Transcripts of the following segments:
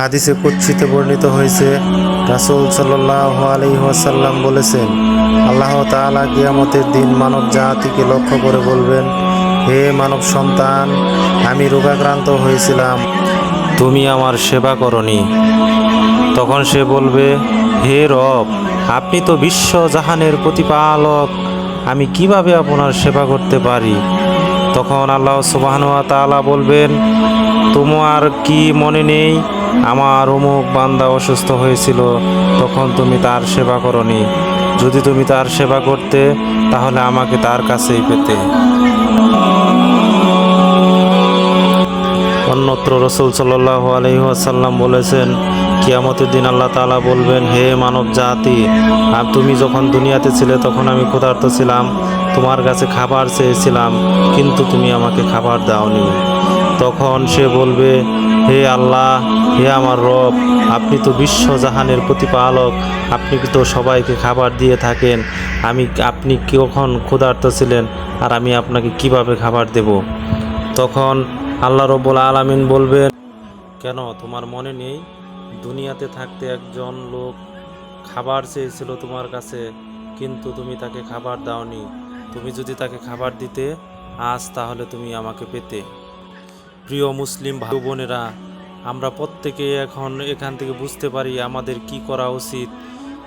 হাদিসে কুচ্ছিতে বর্ণিত হয়েছে, রাসূল সাল্লাহ আলহিহাসাল্লাম বলেছেন, আল্লাহ তাআলা কিয়ামতের দিন মানব জাতিকে লক্ষ্য করে বলবেন, হে মানব সন্তান, আমি রোগাক্রান্ত হয়েছিলাম, তুমি আমার সেবা করনি। তখন সে বলবে, হে রব, আপনি তো বিশ্ব জাহানের প্রতিপালক, আমি কীভাবে আপনার সেবা করতে পারি? তখন আল্লাহ সুবাহানুয়া তাআলা বলবেন, তোমার কি মনে নেই আমার অমুক বান্দা অসুস্থ হয়েছিল, তখন তুমি তার সেবা করনি। যদি তুমি তার সেবা করতে, তাহলে আমাকে তার কাছেই পেতে। অন্যত্র রসুল সাল্লাহ আলহিহাসাল্লাম বলেছেন, কিয়ামতের দিন আল্লাহ তাআলা বলবেন, হে মানব জাতি আর তুমি যখন দুনিয়াতে ছিলে, তখন আমি ক্ষুধার্ত ছিলাম, তোমার কাছে খাবার চেয়েছিলাম, কিন্তু তুমি আমাকে খাবার দাওনি। তখন সে বলবে, হে আল্লাহ, হে আমার রব, আপনি তো বিশ্বজাহানের প্রতিপালক, আপনি তো সবাইকে খাবার দিয়ে থাকেন, আমি, আপনি কখন ক্ষুধার্ত ছিলেন আর আমি আপনাকে কীভাবে খাবার দেব? তখন আল্লাহ রব্বুল আলামিন বলবেন, কেন, তোমার মনে নেই? দুনিয়াতে থাকতে একজন লোক খাবার চেয়েছিল তোমার কাছে, কিন্তু তুমি তাকে খাবার দাওনি। তুমি যদি তাকে খাবার দিতে, আজ তাহলে তুমি আমাকে পেতে। প্রিয় মুসলিম ভাই বোনেরা, আমরা প্রত্যেকে এখন এখান থেকে বুঝতে পারি আমাদের কি করা উচিত,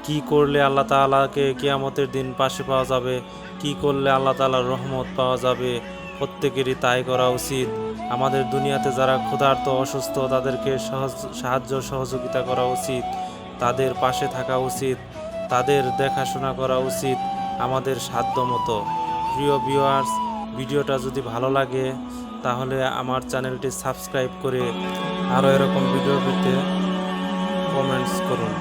কি করলে আল্লাহ তাআলাকে কিয়ামতের দিন পাশে পাওয়া যাবে, কি করলে আল্লাহ তাআলার রহমত পাওয়া যাবে, প্রত্যেকেরই তাই করা উচিত। আমাদের দুনিয়াতে যারা ক্ষুধার্ত, অসুস্থ, তাদেরকে সহজ, সাহায্য, সহযোগিতা করা উচিত, তাদের পাশে থাকা উচিত, তাদের দেখাশোনা করা উচিত আমাদের সাধ্য মতো প্রিয় ভিউয়ার্স ভিডিওটা যদি ভালো লাগে, তাহলে আমার চ্যানেলটি সাবস্ক্রাইব করে আরও এরকম ভিডিও পেতে কমেন্টস করুন।